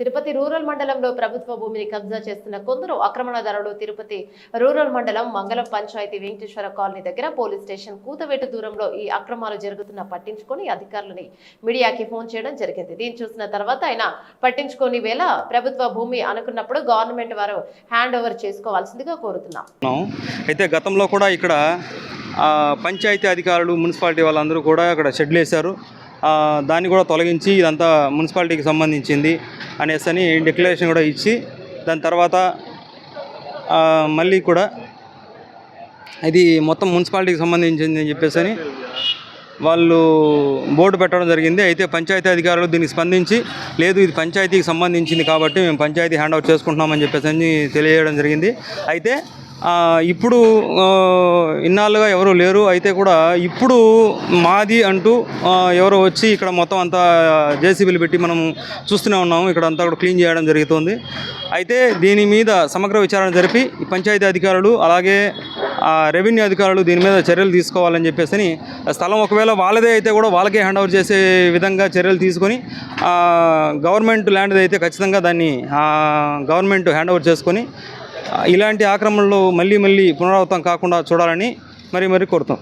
Tirupati rural మండలంలో ప్రభుత్వ భూమిని కబ్జా చేస్తున్న కొందరు ఆక్రమణదారులు తిరుపతి రూరల్ మండలం మంగళం పంచాయతీ వెంకటేశ్వర కాలనీ దగ్గర పోలీస్ స్టేషన్ కూతవేటు దూరంలో ఈ అక్రమాలు జరుగుతున్న పట్టించుకొని అధికారులని మీడియాకి ఫోన్ చేయడం జరిగింది. దీన్ని చూసిన తర్వాత ఆయన పట్టించుకొని వేళ ప్రభుత్వ భూమి అనుకున్నప్పుడు గవర్నమెంట్ వారు హ్యాండ్ ఓవర్ చేసుకోవాల్సిందిగా కోరుతున్నాం. అయితే గతంలో కూడా ఇక్కడ పంచాయతీ అధికారులు మున్సిపాలిటీ వాళ్ళందరూ కూడా అక్కడ షెడ్లు వేశారు. దాన్ని కూడా తొలగించి ఇదంతా మున్సిపాలిటీకి సంబంధించింది అనేసి అని డిక్లరేషన్ కూడా ఇచ్చి దాని తర్వాత మళ్ళీ కూడా ఇది మొత్తం మున్సిపాలిటీకి సంబంధించింది అని చెప్పేసి అని వాళ్ళు బోర్డు పెట్టడం జరిగింది. అయితే పంచాయతీ అధికారులు దీనికి స్పందించి లేదు ఇది పంచాయతీకి సంబంధించింది కాబట్టి మేము పంచాయతీ హ్యాండ్ అవుట్ చేసుకుంటున్నామని చెప్పేసి అని తెలియజేయడం జరిగింది. అయితే ఇప్పుడు ఇన్నాళ్ళుగా ఎవరు లేరు అయితే కూడా ఇప్పుడు మాది అంటూ ఎవరో వచ్చి ఇక్కడ మొత్తం అంతా జేసీబీలు పెట్టి మనం చూస్తూనే ఉన్నాము. ఇక్కడ అంతా కూడా క్లీన్ చేయడం జరుగుతుంది. అయితే దీని మీద సమగ్ర విచారణ జరిపి పంచాయతీ అధికారులు అలాగే రెవెన్యూ అధికారులు దీని మీద చర్యలు తీసుకోవాలని చెప్పేసి అని, స్థలం ఒకవేళ వాళ్ళదే అయితే కూడా వాళ్ళకే హ్యాండ్ ఓవర్ చేసే విధంగా చర్యలు తీసుకొని గవర్నమెంట్ ల్యాండ్ అయితే ఖచ్చితంగా దాన్ని గవర్నమెంట్ హ్యాండ్ ఓవర్ చేసుకొని ఇలాంటి ఆక్రమణలు మళ్ళీ మళ్ళీ పునరావృతం కాకుండా చూడాలని మరి మరి కోరుతాం.